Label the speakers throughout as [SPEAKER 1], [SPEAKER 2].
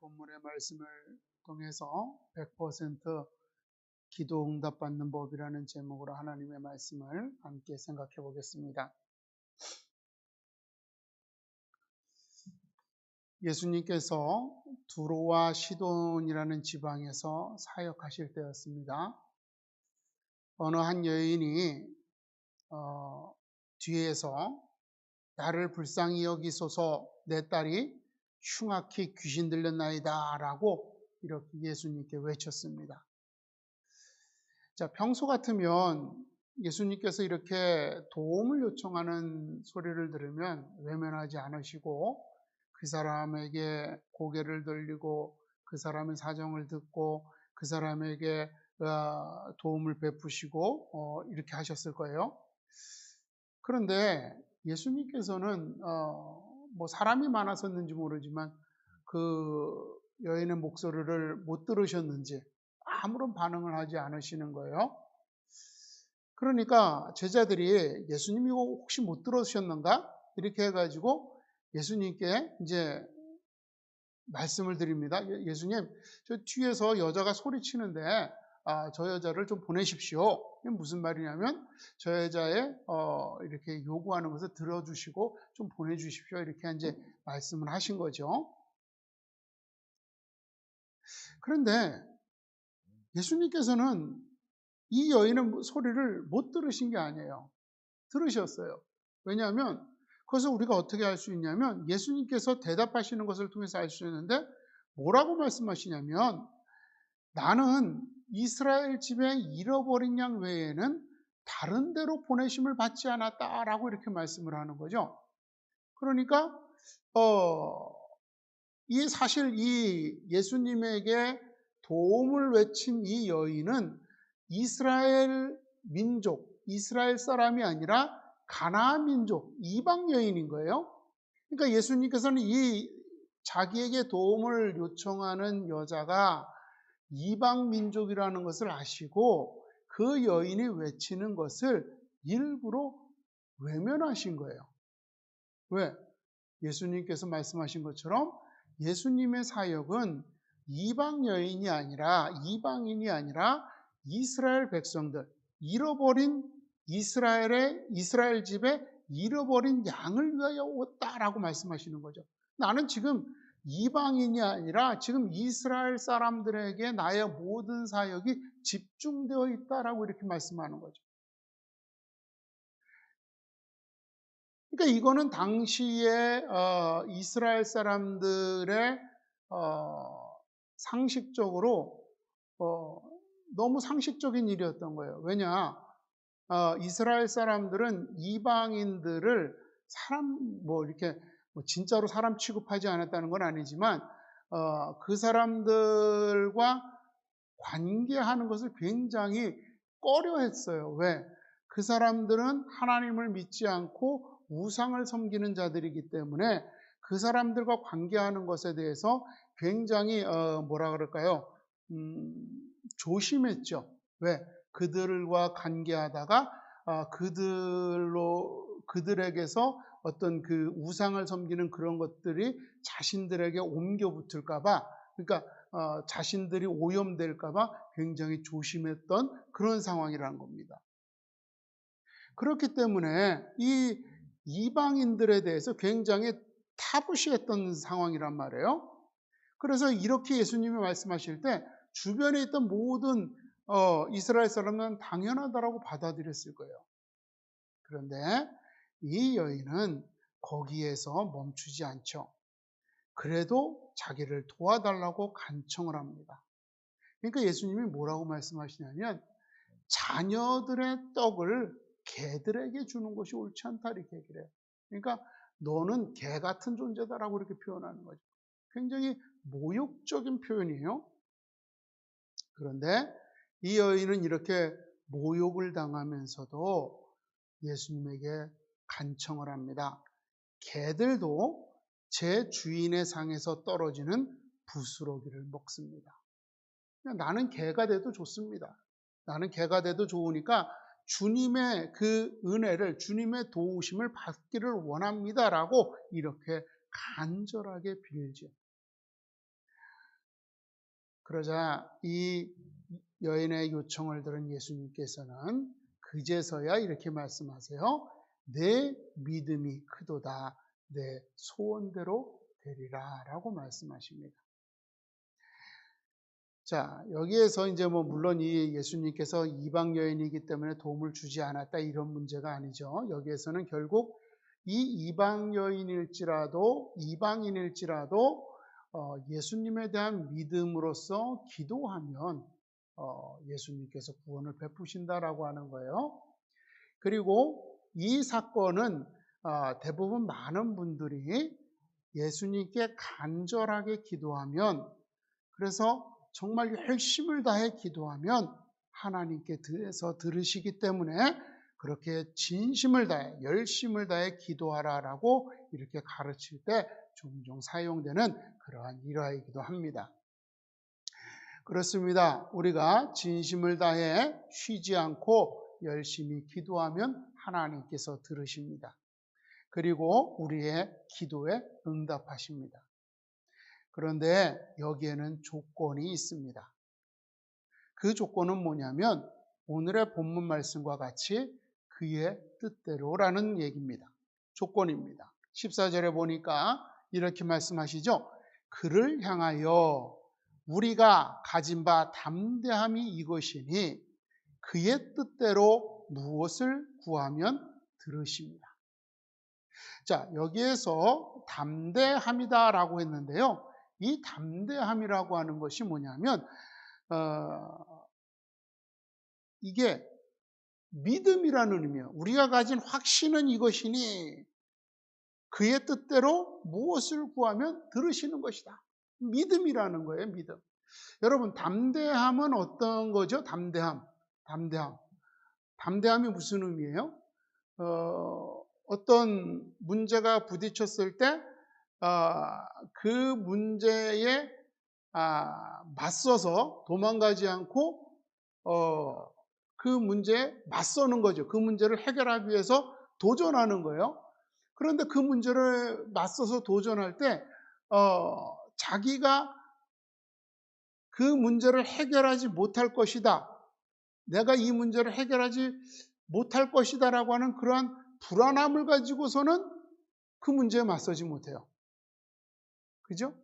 [SPEAKER 1] 본문의 말씀을 통해서 100% 기도 응답 받는 법이라는 제목으로 하나님의 말씀을 함께 생각해 보겠습니다. 예수님께서 두로와 시돈이라는 지방에서 사역하실 때였습니다. 어느 한 여인이 어, 뒤에서 나를 불쌍히 여기소서 내 딸이 흉악히 귀신 들렸나이다 라고 이렇게 예수님께 외쳤습니다. 자, 평소 같으면 예수님께서 이렇게 도움을 요청하는 소리를 들으면 외면하지 않으시고 그 사람에게 고개를 돌리고 그 사람의 사정을 듣고 그 사람에게 어, 도움을 베푸시고 어, 이렇게 하셨을 거예요. 그런데 예수님께서는 어, 뭐 사람이 많았었는지 모르지만 그 여인의 목소리를 못 들으셨는지 아무런 반응을 하지 않으시는 거예요. 그러니까 제자들이 예수님이 혹시 못 들으셨는가? 이렇게 해가지고 예수님께 이제 말씀을 드립니다. 예, 예수님, 저 뒤에서 여자가 소리치는데 아, 저 여자를 좀 보내십시오. 이게 무슨 말이냐면 저 여자의 어, 이렇게 요구하는 것을 들어주시고 좀 보내주십시오. 이렇게 이제 말씀을 하신 거죠. 그런데 예수님께서는 이 여인의 소리를 못 들으신 게 아니에요. 들으셨어요. 왜냐하면 그것을 우리가 어떻게 알 수 있냐면 예수님께서 대답하시는 것을 통해서 알 수 있는데 뭐라고 말씀하시냐면 나는 이스라엘 집에 잃어버린 양 외에는 다른 데로 보내심을 받지 않았다라고 이렇게 말씀을 하는 거죠. 그러니까 어, 이 사실 이 예수님에게 도움을 외친 이 여인은 이스라엘 민족, 이스라엘 사람이 아니라 가나안 민족, 이방 여인인 거예요. 그러니까 예수님께서는 이 자기에게 도움을 요청하는 여자가 이방 민족이라는 것을 아시고 그 여인이 외치는 것을 일부러 외면하신 거예요. 왜? 예수님께서 말씀하신 것처럼 예수님의 사역은 이방 여인이 아니라 이방인이 아니라 이스라엘 백성들 잃어버린 이스라엘의 이스라엘 집에 잃어버린 양을 위하여 왔다라고 말씀하시는 거죠. 나는 지금 이방인이 아니라 지금 이스라엘 사람들에게 나의 모든 사역이 집중되어 있다라고 이렇게 말씀하는 거죠. 그러니까 이거는 당시에 어, 이스라엘 사람들의 어, 상식적으로 어, 너무 상식적인 일이었던 거예요. 왜냐 어, 이스라엘 사람들은 이방인들을 사람 뭐 이렇게 뭐 진짜로 사람 취급하지 않았다는 건 아니지만 어, 그 사람들과 관계하는 것을 굉장히 꺼려했어요. 왜? 그 사람들은 하나님을 믿지 않고 우상을 섬기는 자들이기 때문에 그 사람들과 관계하는 것에 대해서 굉장히 어, 뭐라 그럴까요? 음, 조심했죠. 왜? 그들과 관계하다가 어, 그들로 그들에게서 어떤 그 우상을 섬기는 그런 것들이 자신들에게 옮겨 붙을까봐, 그러니까 어, 자신들이 오염될까봐 굉장히 조심했던 그런 상황이라는 겁니다. 그렇기 때문에 이 이방인들에 대해서 굉장히 타부시했던 상황이란 말이에요. 그래서 이렇게 예수님이 말씀하실 때 주변에 있던 모든 어, 이스라엘 사람은 당연하다라고 받아들였을 거예요. 그런데 이 여인은 거기에서 멈추지 않죠. 그래도 자기를 도와달라고 간청을 합니다. 그러니까 예수님이 뭐라고 말씀하시냐면 자녀들의 떡을 개들에게 주는 것이 옳지 않다 이렇게 얘기를 해요. 그러니까 너는 개 같은 존재다라고 이렇게 표현하는 거죠. 굉장히 모욕적인 표현이에요. 그런데 이 여인은 이렇게 모욕을 당하면서도 예수님에게 간청을 합니다. 개들도 제 주인의 상에서 떨어지는 부스러기를 먹습니다. 나는 개가 돼도 좋습니다. 나는 개가 돼도 좋으니까 주님의 그 은혜를, 주님의 도우심을 받기를 원합니다 라고 이렇게 간절하게 빌죠. 그러자 이 여인의 요청을 들은 예수님께서는 그제서야 이렇게 말씀하세요. 내 믿음이 크도다. 내 소원대로 되리라. 라고 말씀하십니다. 자, 여기에서 이제 뭐 물론 이 예수님께서 이방 여인이기 때문에 도움을 주지 않았다 이런 문제가 아니죠. 여기에서는 결국 이 이방 여인일지라도 이방인일지라도 어, 예수님에 대한 믿음으로써 기도하면 어, 예수님께서 구원을 베푸신다라고 하는 거예요. 그리고 이 사건은 어, 대부분 많은 분들이 예수님께 간절하게 기도하면 그래서 정말 열심을 다해 기도하면 하나님께서 들으시기 때문에 그렇게 진심을 다해 열심을 다해 기도하라라고 이렇게 가르칠 때 종종 사용되는 그러한 일화이기도 합니다. 그렇습니다. 우리가 진심을 다해 쉬지 않고 열심히 기도하면 하나님께서 들으십니다. 그리고 우리의 기도에 응답하십니다. 그런데 여기에는 조건이 있습니다. 그 조건은 뭐냐면 오늘의 본문 말씀과 같이 그의 뜻대로라는 얘기입니다. 조건입니다. 14절에 보니까 이렇게 말씀하시죠. 그를 향하여 우리가 가진 바 담대함이 이것이니 그의 뜻대로 무엇을 구하면 들으십니다. 자, 여기에서 담대함이다라고 했는데요. 이 담대함이라고 하는 것이 뭐냐면 어, 이게 믿음이라는 의미예요. 우리가 가진 확신은 이것이니 그의 뜻대로 무엇을 구하면 들으시는 것이다. 믿음이라는 거예요, 믿음. 여러분, 담대함은 어떤 거죠? 담대함. 담대함. 담대함이 무슨 의미예요? 어, 어떤 문제가 부딪혔을 때, 아, 그 문제에 아, 맞서서 도망가지 않고 어, 그 문제에 맞서는 거죠. 그 문제를 해결하기 위해서 도전하는 거예요. 그런데 그 문제를 맞서서 도전할 때 어, 자기가 그 문제를 해결하지 못할 것이다. 내가 이 문제를 해결하지 못할 것이다라고 하는 그러한 불안함을 가지고서는 그 문제에 맞서지 못해요. 그죠?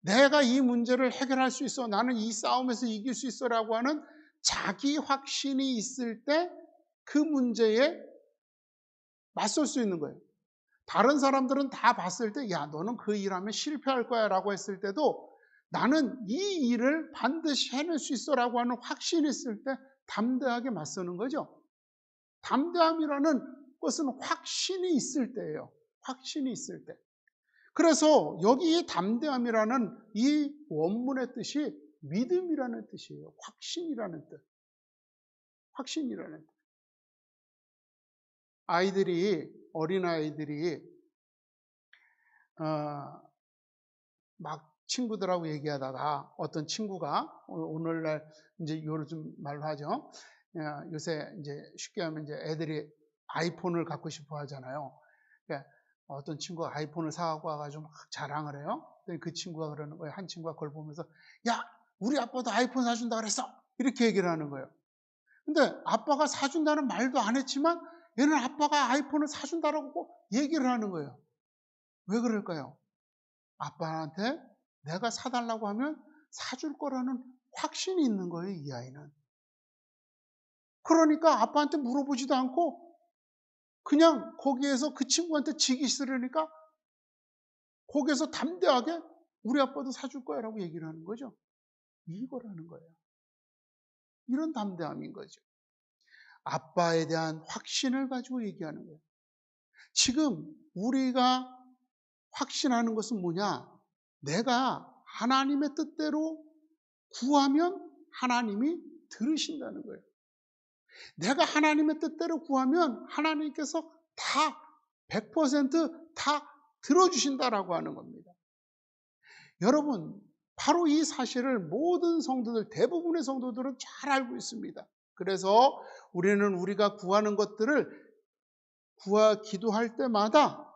[SPEAKER 1] 내가 이 문제를 해결할 수 있어. 나는 이 싸움에서 이길 수 있어 라고 하는 자기 확신이 있을 때 그 문제에 맞설 수 있는 거예요. 다른 사람들은 다 봤을 때, 야, 너는 그 일하면 실패할 거야 라고 했을 때도 나는 이 일을 반드시 해낼 수 있어 라고 하는 확신이 있을 때 담대하게 맞서는 거죠. 담대함이라는 것은 확신이 있을 때예요. 확신이 있을 때. 그래서 여기 담대함이라는 이 원문의 뜻이 믿음이라는 뜻이에요. 확신이라는 뜻. 확신이라는 뜻. 아이들이, 어린아이들이, 어, 막 친구들하고 얘기하다가 어떤 친구가 오늘날 이제 요즘 말로 하죠. 어, 요새 이제 쉽게 하면 이제 애들이 아이폰을 갖고 싶어 하잖아요. 그러니까 어떤 친구가 아이폰을 사갖고 와가지고 막 자랑을 해요. 그 친구가 그러는 거예요. 한 친구가 그걸 보면서, 야, 우리 아빠도 아이폰 사준다 그랬어. 이렇게 얘기를 하는 거예요. 근데 아빠가 사준다는 말도 안 했지만 얘는 아빠가 아이폰을 사준다라고 얘기를 하는 거예요. 왜 그럴까요? 아빠한테 내가 사달라고 하면 사줄 거라는 확신이 있는 거예요, 이 아이는. 그러니까 아빠한테 물어보지도 않고 그냥 거기에서 그 친구한테 지기 싫으니까 거기에서 담대하게 우리 아빠도 사줄 거야 라고 얘기를 하는 거죠. 이거라는 거예요. 이런 담대함인 거죠. 아빠에 대한 확신을 가지고 얘기하는 거예요. 지금 우리가 확신하는 것은 뭐냐? 내가 하나님의 뜻대로 구하면 하나님이 들으신다는 거예요. 내가 하나님의 뜻대로 구하면 하나님께서 다 100%다 들어주신다라고 하는 겁니다. 여러분, 바로 이 사실을 모든 성도들, 대부분의 성도들은 잘 알고 있습니다. 그래서 우리는 우리가 구하는 것들을 구하 기도할 때마다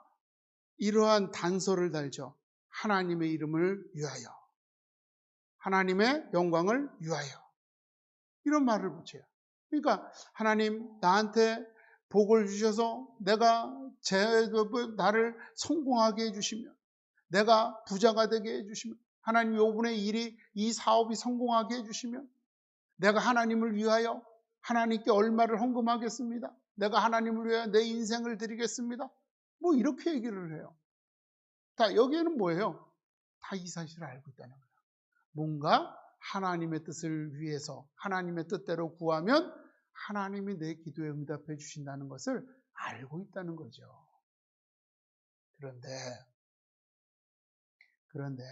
[SPEAKER 1] 이러한 단서를 달죠. 하나님의 이름을 위하여. 하나님의 영광을 위하여. 이런 말을 붙여요. 그러니까 하나님 나한테 복을 주셔서 내가 제 나를 성공하게 해주시면 내가 부자가 되게 해주시면 하나님 요분의 일이 이 사업이 성공하게 해주시면 내가 하나님을 위하여 하나님께 얼마를 헌금하겠습니다. 내가 하나님을 위하여 내 인생을 드리겠습니다. 뭐 이렇게 얘기를 해요. 다 여기에는 뭐예요? 다 이 사실을 알고 있다는 거예요. 뭔가 하나님의 뜻을 위해서 하나님의 뜻대로 구하면 하나님이 내 기도에 응답해 주신다는 것을 알고 있다는 거죠. 그런데 그런데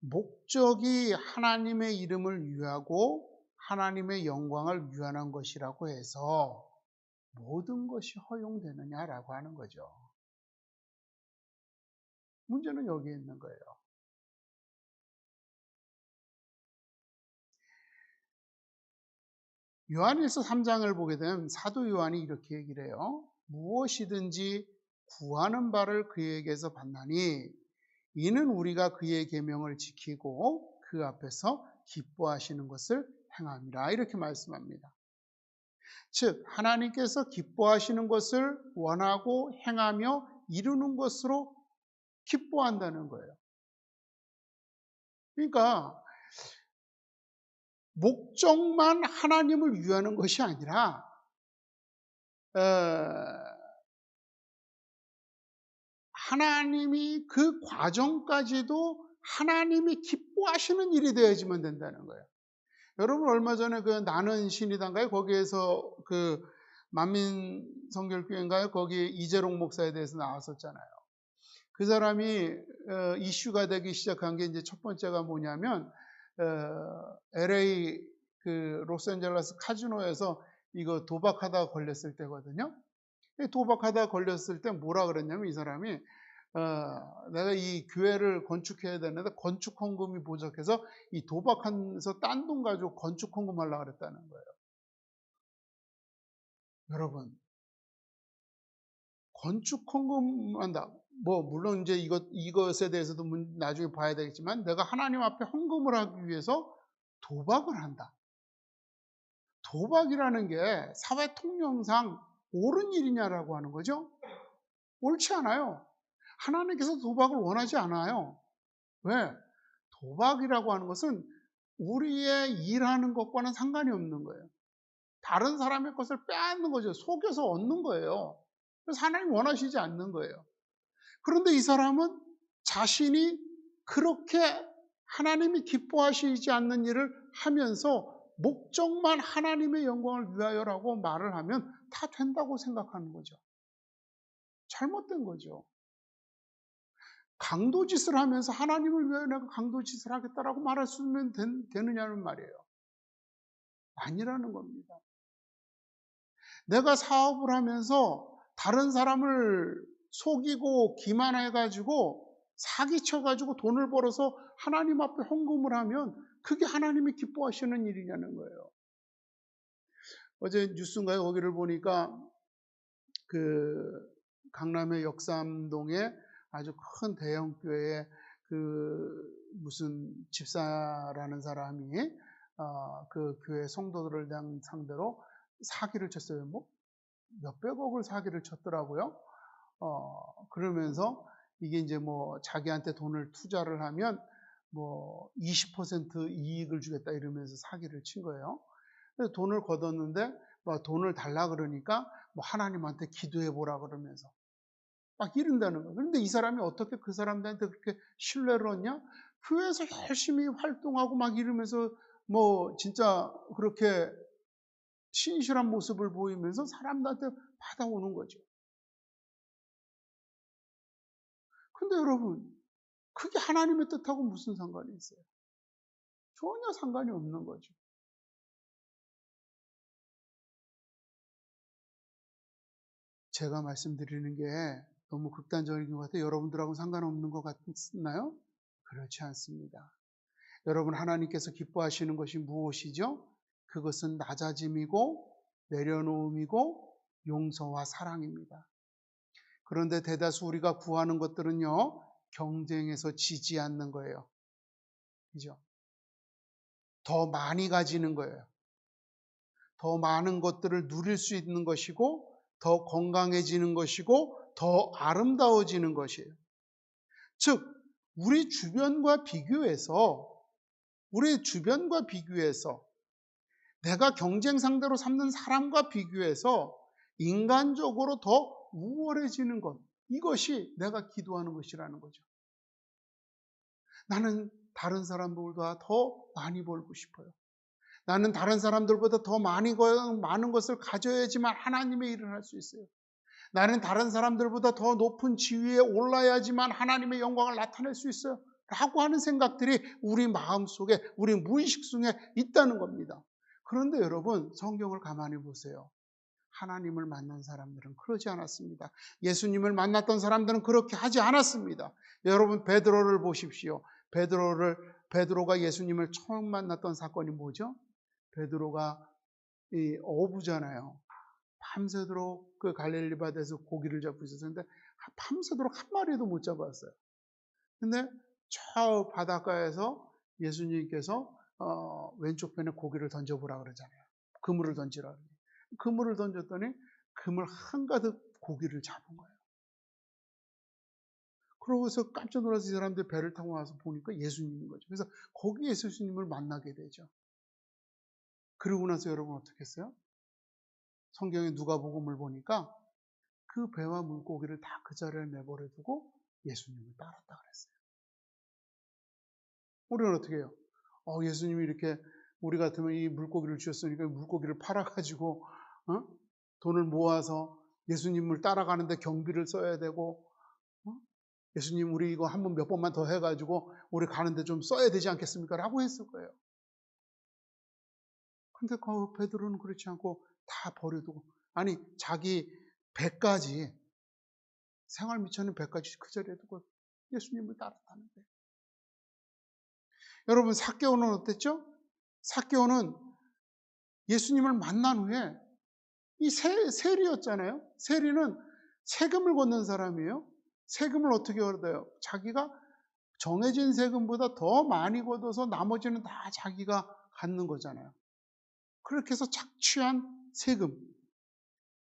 [SPEAKER 1] 목적이 하나님의 이름을 위하고 하나님의 영광을 위하는 것이라고 해서 모든 것이 허용되느냐라고 하는 거죠. 문제는 여기에 있는 거예요. 요한일서 3장을 보게 되면 사도 요한이 이렇게 얘기를 해요. 무엇이든지 구하는 바를 그에게서 받나니 이는 우리가 그의 계명을 지키고 그 앞에서 기뻐하시는 것을 행함이라 이렇게 말씀합니다. 즉 하나님께서 기뻐하시는 것을 원하고 행하며 이루는 것으로 기뻐한다는 거예요. 그러니까 목적만 하나님을 위하는 것이 아니라 어, 하나님이 그 과정까지도 하나님이 기뻐하시는 일이 되어야지만 된다는 거예요. 여러분 얼마 전에 그 나는 신이단가요? 거기에서 그 만민 성결교회인가요? 거기 이재롱 목사에 대해서 나왔었잖아요. 그 사람이 어, 이슈가 되기 시작한 게 이제 첫 번째가 뭐냐면 어, LA 그 로스앤젤레스 카지노에서 이거 도박하다 걸렸을 때거든요. 도박하다 걸렸을 때 뭐라 그랬냐면 이 사람이 어, 내가 이 교회를 건축해야 되는데 건축 헌금이 부족해서 이 도박하면서 딴 돈 가지고 건축 헌금 하려고 그랬다는 거예요. 여러분, 건축 헌금 한다. 뭐 물론 이제 이것 이것에 대해서도 나중에 봐야 되겠지만 내가 하나님 앞에 헌금을 하기 위해서 도박을 한다. 도박이라는 게 사회 통념상 옳은 일이냐라고 하는 거죠. 옳지 않아요. 하나님께서 도박을 원하지 않아요. 왜? 도박이라고 하는 것은 우리의 일하는 것과는 상관이 없는 거예요. 다른 사람의 것을 빼앗는 거죠. 속여서 얻는 거예요. 그래서 하나님 원하시지 않는 거예요. 그런데 이 사람은 자신이 그렇게 하나님이 기뻐하시지 않는 일을 하면서 목적만 하나님의 영광을 위하여라고 말을 하면 다 된다고 생각하는 거죠. 잘못된 거죠. 강도 짓을 하면서 하나님을 위하여 내가 강도 짓을 하겠다라고 말할 수 있는 되느냐는 말이에요. 아니라는 겁니다. 내가 사업을 하면서 다른 사람을 속이고 기만해가지고 사기쳐가지고 돈을 벌어서 하나님 앞에 헌금을 하면 그게 하나님이 기뻐하시는 일이냐는 거예요. 어제 뉴스인가요? 거기를 보니까 그 강남의 역삼동에 아주 큰 대형 교회에 그 무슨 집사라는 사람이 어, 그 교회 성도들을 상대로 사기를 쳤어요. 뭐 몇백억을 사기를 쳤더라고요. 어, 그러면서 이게 이제 뭐 자기한테 돈을 투자를 하면 뭐 20% 이익을 주겠다 이러면서 사기를 친 거예요. 그래서 돈을 걷었는데 뭐 돈을 달라 그러니까 뭐 하나님한테 기도해 보라 그러면서 막 이른다는 거예요. 그런데 이 사람이 어떻게 그 사람들한테 그렇게 신뢰를 얻냐? 교회에서 열심히 활동하고 막 이러면서 뭐 진짜 그렇게 신실한 모습을 보이면서 사람들한테 받아오는 거죠. 근데 여러분, 그게 하나님의 뜻하고 무슨 상관이 있어요? 전혀 상관이 없는 거죠. 제가 말씀드리는 게 너무 극단적인 것 같아요. 여러분들하고 상관없는 것 같나요? 그렇지 않습니다. 여러분 하나님께서 기뻐하시는 것이 무엇이죠? 그것은 낮아짐이고 내려놓음이고 용서와 사랑입니다. 그런데 대다수 우리가 구하는 것들은요, 경쟁에서 지지 않는 거예요. 그죠? 더 많이 가지는 거예요. 더 많은 것들을 누릴 수 있는 것이고, 더 건강해지는 것이고, 더 아름다워지는 것이에요. 즉, 우리 주변과 비교해서, 우리 주변과 비교해서, 내가 경쟁 상대로 삼는 사람과 비교해서 인간적으로 더 우월해지는 것. 이것이 내가 기도하는 것이라는 거죠. 나는 다른 사람들보다 더 많이 벌고 싶어요. 나는 다른 사람들보다 더 많이 많은 것을 가져야지만 하나님의 일을 할 수 있어요. 나는 다른 사람들보다 더 높은 지위에 올라야지만 하나님의 영광을 나타낼 수 있어요. 라고 하는 생각들이 우리 마음 속에, 우리 무의식 속에 있다는 겁니다. 그런데 여러분, 성경을 가만히 보세요. 하나님을 만난 사람들은 그러지 않았습니다. 예수님을 만났던 사람들은 그렇게 하지 않았습니다. 여러분 베드로를 보십시오. 베드로를 베드로가 예수님을 처음 만났던 사건이 뭐죠? 베드로가 이 어부잖아요. 밤새도록 그 갈릴리 바다에서 고기를 잡고 있었는데 밤새도록 한 마리도 못 잡았어요. 근데 저 바닷가에서 예수님께서 어, 왼쪽 편에 고기를 던져보라 그러잖아요. 그물을 던지라. 그러요 그물을 던졌더니 그물 한가득 고기를 잡은 거예요. 그러고서 깜짝 놀라서 이 사람들 배를 타고 와서 보니까 예수님인 거죠. 그래서 거기 예수님을 만나게 되죠. 그러고 나서 여러분 어떻게 했어요? 성경에 누가복음을 보니까 그 배와 물고기를 다 그 자리에 내버려 두고 예수님을 따랐다 그랬어요. 우리는 어떻게 해요? 어, 예수님이 이렇게 우리 같으면 이 물고기를 주셨으니까 물고기를 팔아가지고 어? 돈을 모아서 예수님을 따라가는데 경비를 써야 되고 어? 예수님 우리 이거 한 번 몇 번만 더 해가지고 우리 가는데 좀 써야 되지 않겠습니까? 라고 했을 거예요. 근데 그 베드로는 그렇지 않고 다 버려두고 아니 자기 배까지 생활 미천는 배까지 그 자리에 두고 예수님을 따랐다는데 여러분 사개오는 어땠죠? 사개오는 예수님을 만난 후에 이 세, 세리였잖아요. 세리는 세금을 걷는 사람이에요. 세금을 어떻게 얻어요? 자기가 정해진 세금보다 더 많이 걷어서 나머지는 다 자기가 갖는 거잖아요. 그렇게 해서 착취한 세금,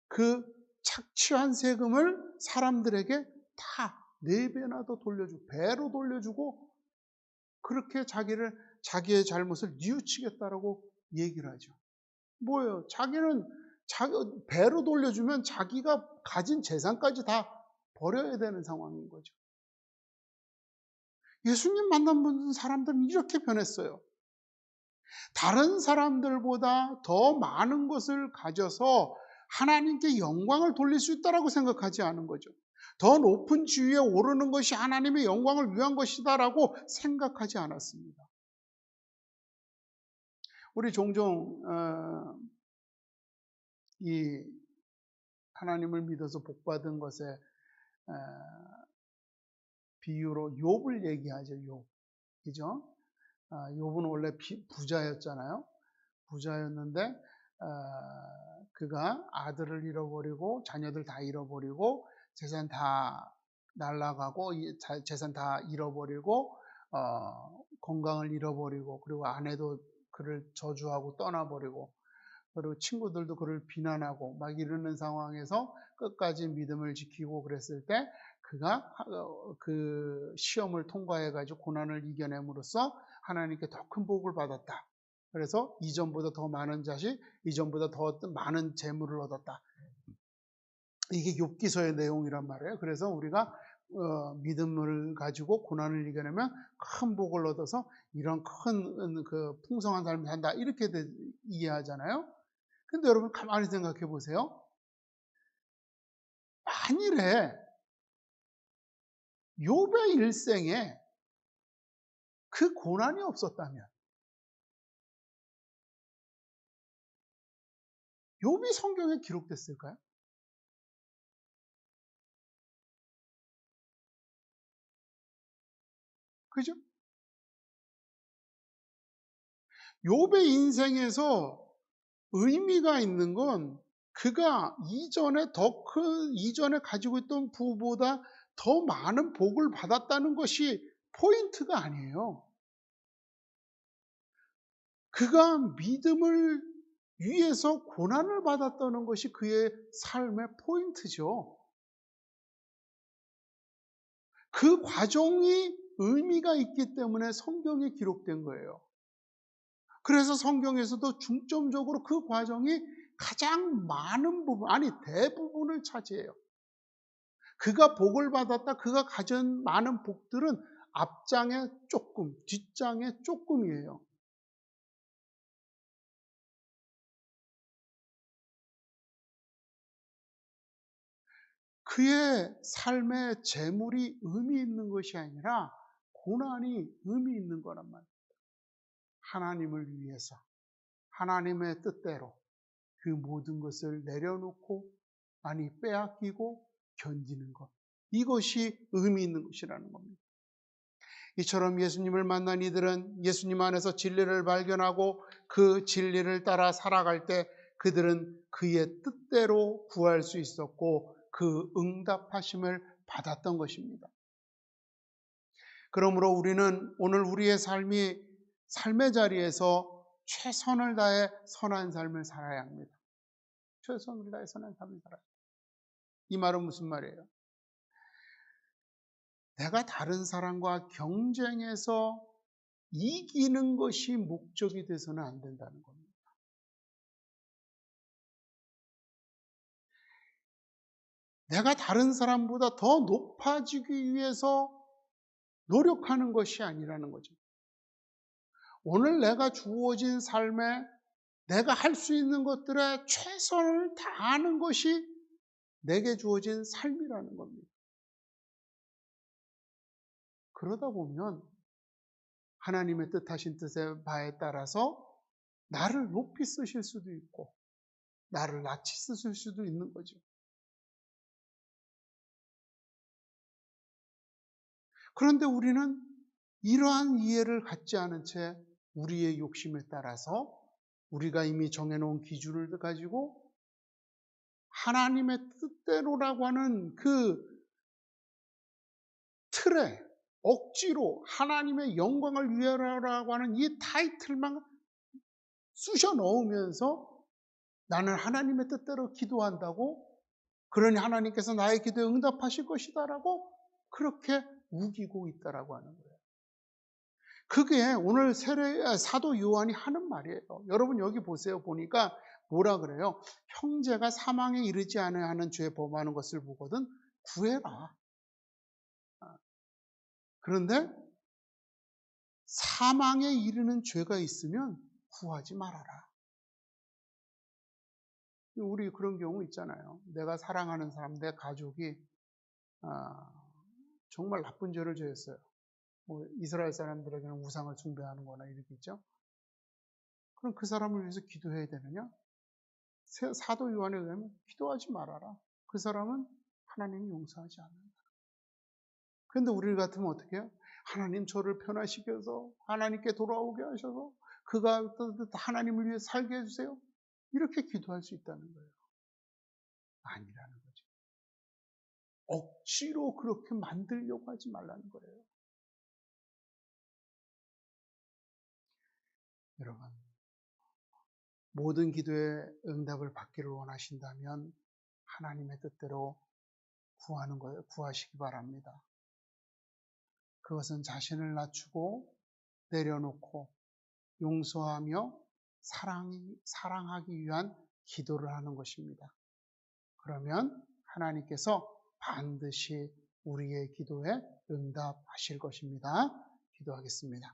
[SPEAKER 1] 그 착취한 세금을 사람들에게 다 네 배나 더 돌려주고, 배로 돌려주고, 그렇게 자기를, 자기의 잘못을 뉘우치겠다라고 얘기를 하죠. 뭐예요? 자기는 자기, 배로 돌려주면 자기가 가진 재산까지 다 버려야 되는 상황인 거죠. 예수님 만난 사람들은 이렇게 변했어요. 다른 사람들보다 더 많은 것을 가져서 하나님께 영광을 돌릴 수 있다라고 생각하지 않은 거죠. 더 높은 지위에 오르는 것이 하나님의 영광을 위한 것이다라고 생각하지 않았습니다. 우리 종종 어, 이 하나님을 믿어서 복받은 것에 어, 비유로 욥을 얘기하죠. 욥, 그죠? 아, 욥은 원래 부자였잖아요. 부자였는데 어, 그가 아들을 잃어버리고 자녀들 다 잃어버리고 재산 다 날라가고 재산 다 잃어버리고 어, 건강을 잃어버리고 그리고 아내도 그를 저주하고 떠나버리고 그리고 친구들도 그를 비난하고 막 이러는 상황에서 끝까지 믿음을 지키고 그랬을 때 그가 어, 그 시험을 통과해 가지고 고난을 이겨냄으로써 하나님께 더 큰 복을 받았다. 그래서 이전보다 더 많은 자식, 이전보다 더 많은 재물을 얻었다. 이게 욥기서의 내용이란 말이에요. 그래서 우리가 어, 믿음을 가지고 고난을 이겨내면 큰 복을 얻어서 이런 큰 그 풍성한 삶을 산다 이렇게 이해하잖아요. 근데 여러분 가만히 생각해 보세요. 만일에 욥의 일생에 그 고난이 없었다면 욥이 성경에 기록됐을까요? 그죠? 욥의 인생에서 의미가 있는 건 그가 이전에 더 큰 이전에 가지고 있던 부보다 더 많은 복을 받았다는 것이 포인트가 아니에요. 그가 믿음을 위해서 고난을 받았다는 것이 그의 삶의 포인트죠. 그 과정이 의미가 있기 때문에 성경에 기록된 거예요. 그래서 성경에서도 중점적으로 그 과정이 가장 많은 부분, 아니 대부분을 차지해요. 그가 복을 받았다, 그가 가진 많은 복들은 앞장에 조금, 뒷장에 조금이에요. 그의 삶의 재물이 의미 있는 것이 아니라 고난이 의미 있는 거란 말이에요. 하나님을 위해서, 하나님의 뜻대로 그 모든 것을 내려놓고, 아니 빼앗기고 견디는 것. 이것이 의미 있는 것이라는 겁니다. 이처럼 예수님을 만난 이들은 예수님 안에서 진리를 발견하고 그 진리를 따라 살아갈 때 그들은 그의 뜻대로 구할 수 있었고 그 응답하심을 받았던 것입니다. 그러므로 우리는 오늘 우리의 삶이 삶의 자리에서 최선을 다해 선한 삶을 살아야 합니다. 최선을 다해 선한 삶을 살아야 합니다. 이 말은 무슨 말이에요? 내가 다른 사람과 경쟁해서 이기는 것이 목적이 돼서는 안 된다는 겁니다. 내가 다른 사람보다 더 높아지기 위해서 노력하는 것이 아니라는 거죠. 오늘 내가 주어진 삶에 내가 할 수 있는 것들에 최선을 다하는 것이 내게 주어진 삶이라는 겁니다. 그러다 보면 하나님의 뜻하신 뜻의 바에 따라서 나를 높이 쓰실 수도 있고 나를 낮이 쓰실 수도 있는 거죠. 그런데 우리는 이러한 이해를 갖지 않은 채 우리의 욕심에 따라서 우리가 이미 정해놓은 기준을 가지고 하나님의 뜻대로라고 하는 그 틀에 억지로 하나님의 영광을 위하라고 하는 이 타이틀만 쑤셔 넣으면서 나는 하나님의 뜻대로 기도한다고 그러니 하나님께서 나의 기도에 응답하실 것이다라고 그렇게 우기고 있다라고 하는 거예요. 그게 오늘 세례, 사도 요한이 하는 말이에요. 여러분 여기 보세요. 보니까 뭐라 그래요? 형제가 사망에 이르지 않아야 하는 죄 범하는 것을 보거든 구해라. 아, 그런데 사망에 이르는 죄가 있으면 구하지 말아라. 우리 그런 경우 있잖아요. 내가 사랑하는 사람, 내 가족이 아, 정말 나쁜 죄를 저했어요. 뭐 이스라엘 사람들에게는 우상을 숭배하는 거나 이렇게 있죠. 그럼 그 사람을 위해서 기도해야 되느냐? 사도 요한에 의하면 기도하지 말아라. 그 사람은 하나님이 용서하지 않는다. 그런데 우리 같으면 어떻게 해요? 하나님 저를 변화시켜서 하나님께 돌아오게 하셔서 그가 하나님을 위해 살게 해주세요. 이렇게 기도할 수 있다는 거예요. 아니라는 거죠. 억지로 그렇게 만들려고 하지 말라는 거예요. 여러분, 모든 기도에 응답을 받기를 원하신다면 하나님의 뜻대로 구하는 거예요. 구하시기 바랍니다. 그것은 자신을 낮추고 내려놓고 용서하며 사랑, 사랑하기 위한 기도를 하는 것입니다. 그러면 하나님께서 반드시 우리의 기도에 응답하실 것입니다. 기도하겠습니다.